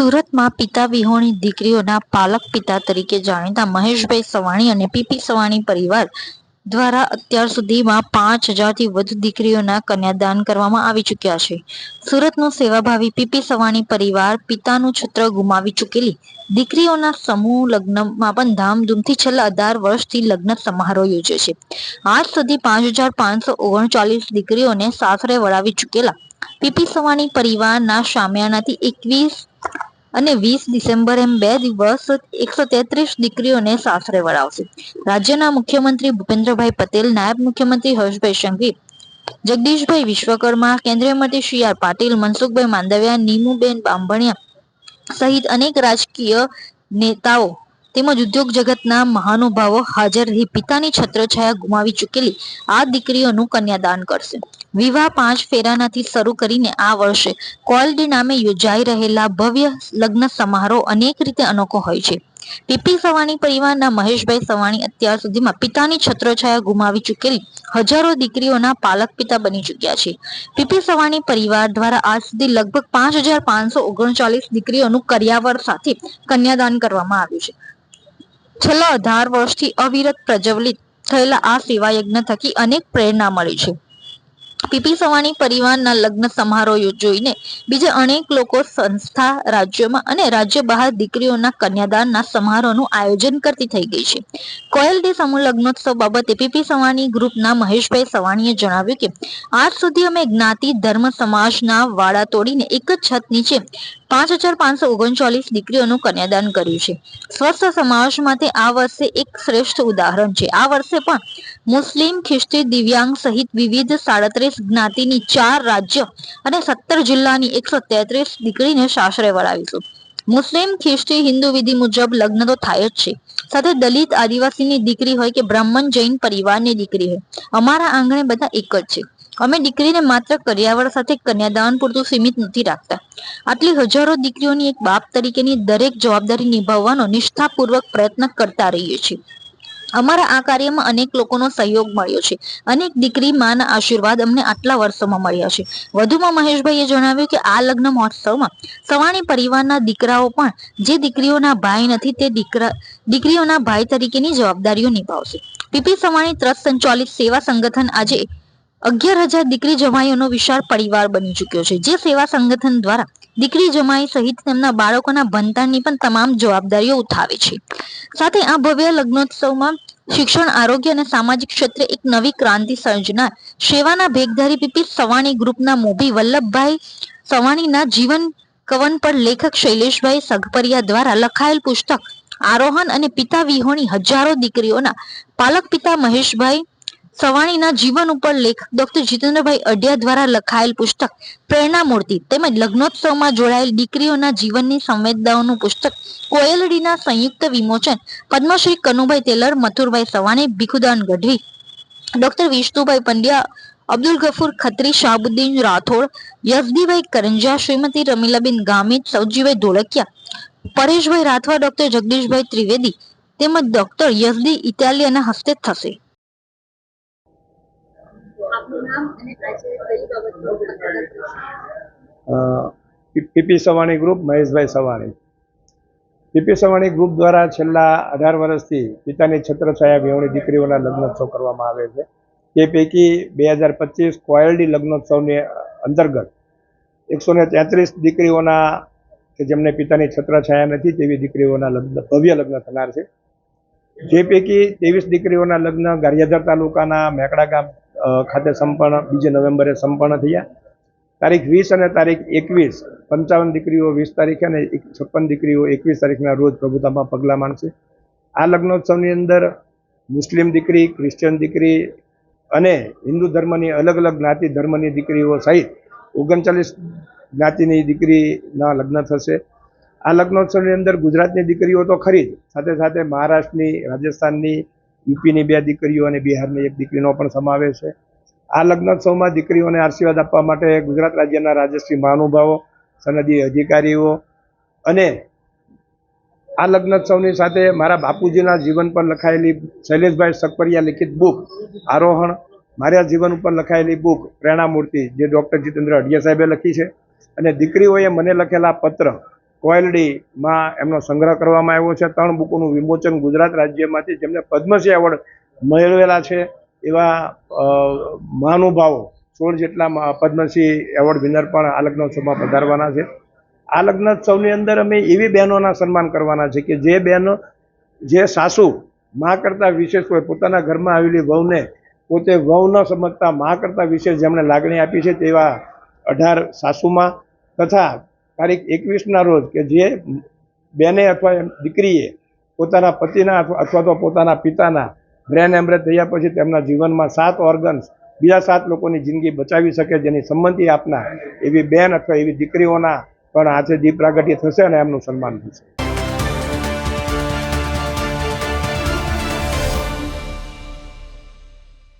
સુરતમાં પિતા વિહોણી દીકરીઓના પાલક પિતા તરીકે જાણીતા મહેશભાઈ સવાણી અને પીપી સવાણી પરિવાર દ્વારા અત્યાર સુધીમાં પાંચ હજારથી વધુ દીકરીઓના કન્યાદાન કરવામાં આવી ચૂક્યા છે. સુરતનું સેવાભાવી પીપી સવાણી પરિવાર પિતાનું છત્ર ગુમાવી ચૂકેલી. દીકરીઓના સમૂહ લગ્નમાં પણ ધામધૂમથી છેલ્લા અઢાર વર્ષથી લગ્ન સમારોહ યોજે છે. આજ સુધી પાંચ હજાર પાંચસો ઓગણચાલીસ દીકરીઓને સાસરે વળાવી ચૂકેલા. પીપી સવાણી પરિવારના શામિયાનાથી એકવીસ અને વીસ ડિસેમ્બર એમ બે દિવસ એકસો તેત્રીસ દીકરીઓને સાસરે વળાવશે. રાજ્યના મુખ્યમંત્રી ભૂપેન્દ્રભાઈ પટેલ, નાયબ મુખ્યમંત્રી હર્ષભાઈ સંઘવી, જગદીશભાઈ વિશ્વકર્મા, કેન્દ્રીય મંત્રી શ્રી આર પાટીલ, મનસુખભાઈ માંડવિયા, નીમુબેન બાંભણિયા સહિત અનેક રાજકીય નેતાઓ તેમજ ઉદ્યોગ જગતના મહાનુભાવો હાજર રહી પિતાની છત્રછાયા ગુમાવી ચૂકેલી આ દીકરીઓનું કન્યાદાન કરશે. વિવાહ પાંચ ફેરાનાથી શરૂ કરીને આ વર્ષે કોયલડી નામે યોજાઈ રહેલા ભવ્ય લગ્ન સમારોહ અનેક રીતે અનોખો હોય છે. પીપી સવાણી પરિવારના મહેશભાઈ સવાણી અત્યાર સુધીમાં પિતાની છત્રછાયા ગુમાવી ચૂકેલી હજારો દીકરીઓના પાલક પિતા બની ચૂક્યા છે. પીપી સવાણી પરિવાર દ્વારા આજ સુધી લગભગ પાંચ હજાર પાંચસો ઓગણચાલીસ દીકરીઓનું કર્યાવર સાથે કન્યાદાન કરવામાં આવ્યું છે. છેલ્લા અઢાર વર્ષથી અવિરત પ્રજ્વલિત થયેલા આ સેવા યજ્ઞ થકી અનેક પ્રેરણા મળી છે. પીપી સવાણી પરિવારના લગ્ન સમારોહ જોઈને બીજા અનેક લોકો સંસ્થા, રાજ્યમાં અને રાજ્ય બહાર દીકરીઓના કન્યાદાનના સમારોહનું આયોજન કરતી થઈ ગઈ છે. કોયલ ડે સમૂહ લગ્નોત્સવ બાબતે પીપી સવાણી ગ્રુપના મહેશભાઈ સવાણીએ જણાવ્યું કે, આજ સુધી અમે જ્ઞાતિ, ધર્મ, સમાજના વાડા તોડીને એક જ છત નીચે પાંચ હજાર પાંચસો ઓગણચાલીસ દીકરીઓનું કન્યાદાન કર્યું છે. સ્વસ્થ સમાજ માટે આ વર્ષે એક શ્રેષ્ઠ ઉદાહરણ છે. આ વર્ષે પણ મુસ્લિમ ખ્રિસ્તી દિવ્યાંગ સહિત વિવિધ સાડત્રીસ જ્ઞાતિની ચાર રાજ્ય અને સત્તર જિલ્લાની એકસો તેત્રીસ દીકરીને સાસરે વળાવીશું. મુસ્લિમ ખ્રિસ્તી હિન્દુ વિધિ મુજબ લગ્ન તો થાય જ છે. સાથે દલિત આદિવાસીની દીકરી હોય કે બ્રાહ્મણ જૈન પરિવારની દીકરી હોય, અમારા આંગણે બધા એક જ છે. અમે દીકરીને માત્ર કર્યાવર સાથે કન્યાદાન પૂરતું સીમિત નથી રાખતા. આટલી હજારો દીકરીઓની એક બાપ તરીકેની દરેક જવાબદારી નિભાવવાનો નિષ્ઠાપૂર્વક પ્રયત્ન કરતા રહીએ છીએ. અમારા આ કાર્યમાં અનેક લોકોનો સહયોગ મળ્યો છે. અનેક દીકરી માના આશીર્વાદ અમને આટલા વર્ષોમાં મળ્યા છે. વધુમાં મહેશભાઈએ જણાવ્યું કે આ લગ્ન મહોત્સવમાં સવાણી પરિવારના દીકરાઓ પણ જે દીકરીઓના ભાઈ નથી તે દીકરા દીકરીઓના ભાઈ તરીકેની જવાબદારીઓ નિભાવશે. પીપી સવાણી ટ્રસ્ટ સંચાલિત સેવા સંગઠન આજે અગિયાર હજાર દીકરી જમાઈઓનો વિશાળ પરિવાર બની ચૂક્યો છે. જે સેવા સંગઠન દ્વારા દીકરી જમાઈ સહિત તેમના બાળકોના ભણતરની પણ તમામ જવાબદારીઓ ઉઠાવે છે. સાથે આ ભવ્ય લગ્નોત્સવમાં શિક્ષણ, આરોગ્ય અને સામાજિક ક્ષેત્રે એક નવી ક્રાંતિ સર્જનાર સેવાના ભેગધારી પીપી સવાણી ગ્રુપના મોભી વલ્લભભાઈ સવાણીના જીવન કવન પર લેખક શૈલેષભાઈ સગપરિયા દ્વારા લખાયેલ પુસ્તક આરોહણ અને પિતા વિહોણી હજારો દીકરીઓના પાલક પિતા મહેશભાઈ સવાણીના જીવન ઉપર લેખક ડોક્ટર જીતેન્દ્રભાઈ અઢિયા દ્વારા લખાયેલ પુસ્તક પ્રેરણા મૂર્તિ તેમજ લગ્નોત્સવમાં જોડાયેલ દીકરીઓના જીવનની સંવેદનાઓનું પુસ્તક કોયલડીના સંયુક્ત વિમોચન પદ્મશ્રી કનુભાઈ તેલર મથુરભાઈ સવાણી, ભીખુદાન ગઢવી ડોક્ટર વિષ્ણુભાઈ પંડ્યા, અબ્દુલ ગફુર ખત્રી, શાહબુદ્દીન રાઠોડ યઝદીભાઈ કરંજા, શ્રીમતી રમીલાબેન ગામિત સૌજીભાઈ ધોળકિયા, પરેશભાઈ રાઠવા ડોક્ટર જગદીશભાઈ ત્રિવેદી તેમજ ડોક્ટર યઝદી ઇટાલિયાના હસ્તે થશે આપનું નામ અને આજે કઈ બાબતનો કન્યાદાન કરશો? પીપી સવાણી ગ્રુપ મહેશભાઈ Savani. P P Savani group દ્વારા છેલ્લા અઢાર વર્ષથી પિતાની છત્રછાયા વિહોણી દીકરીઓના લગ્નોત્સવ કરવામાં આવે છે. તે પૈકી બે હજાર પચીસ કોયલડી લગ્નોત્સવની અંતર્ગત એકસો ને તેત્રીસ દીકરીઓના કે જેમને પિતાની છત્રછાયા નથી તેવી દીકરીઓના લગ્ન, ભવ્ય લગ્ન થનાર છે. જે પૈકી ત્રેવીસ દીકરીઓના લગ્ન ગારિયાધર તાલુકાના મેકડા ગામ ખાતે સંપન્ન, બીજે નવેમ્બરે સંપન્ન થયા. તારીખ વીસ અને તારીખ એકવીસ, પંચાવન દીકરીઓ વીસ તારીખે અને છપ્પન દીકરીઓ એકવીસ તારીખના રોજ પ્રભુતામાં પગલાં માનશે આ લગ્નોત્સવની અંદર મુસ્લિમ દીકરી ક્રિશ્ચિયન દીકરી અને હિન્દુ ધર્મની અલગ અલગ જ્ઞાતિ ધર્મની દીકરીઓ સહિત ઓગણચાલીસ જ્ઞાતિની દીકરીના લગ્ન થશે. આ લગ્નોત્સવની અંદર ગુજરાતની દીકરીઓ તો ખરી જ. સાથે સાથે મહારાષ્ટ્રની, રાજસ્થાનની યુપીની બે દીકરીઓ અને બિહારની એક દીકરીનો પણ સમાવેશ છે. આ લગ્નોત્સવમાં દીકરીઓને આશીર્વાદ આપવા માટે ગુજરાત રાજ્યના રાજ્યશ્રી મહાનુભાવો, સનદી અધિકારીઓ અને આ લગ્નોત્સવની સાથે મારા બાપુજીના જીવન પર લખાયેલી શૈલેષભાઈ સકપરિયા લિખિત બુક, આરોહણ, મારા જીવન ઉપર લખાયેલી બુક પ્રેરણામૂર્તિ જે ડૉક્ટર જીતેન્દ્ર અઢિયા સાહેબે લખી છે. અને દીકરીઓએ મને લખેલા પત્ર કોયલડીમાં એમનો સંગ્રહ કરવામાં આવ્યો છે. ત્રણ બુકોનું વિમોચન ગુજરાત રાજ્યમાંથી જેમને પદ્મશ્રી એવોર્ડ મેળવેલા છે એવા મહાનુભાવો સોળ જેટલા પદ્મશ્રી એવોર્ડ વિનર પણ આ લગ્નોત્સવમાં પધારવાના છે. આ લગ્નોત્સવની અંદર અમે એવી બહેનોના સન્માન કરવાના છે કે જે બહેનો, જે સાસુ મા કરતાં વિશેષ હોય પોતાના ઘરમાં આવેલી વહુને પોતે વહુ ન સમજતા મા કરતાં વિશેષ જેમણે લાગણી આપી છે તેવા અઢાર સાસુમાં તથા તારીખ એકવીસના રોજ કે જે બેને અથવા દીકરીએ પોતાના પતિના અથવા તો પોતાના પિતાના બ્રેન એમરેજ થયા પછી તેમના જીવનમાં સાત ઓર્ગન્સ બીજા સાત લોકોની જિંદગી બચાવી શકે જેની સંમતિ આપનાર એવી બેન અથવા એવી દીકરીઓના પણ હાથે દીપ પ્રાગટ્ય થશે અને એમનું સન્માન થશે.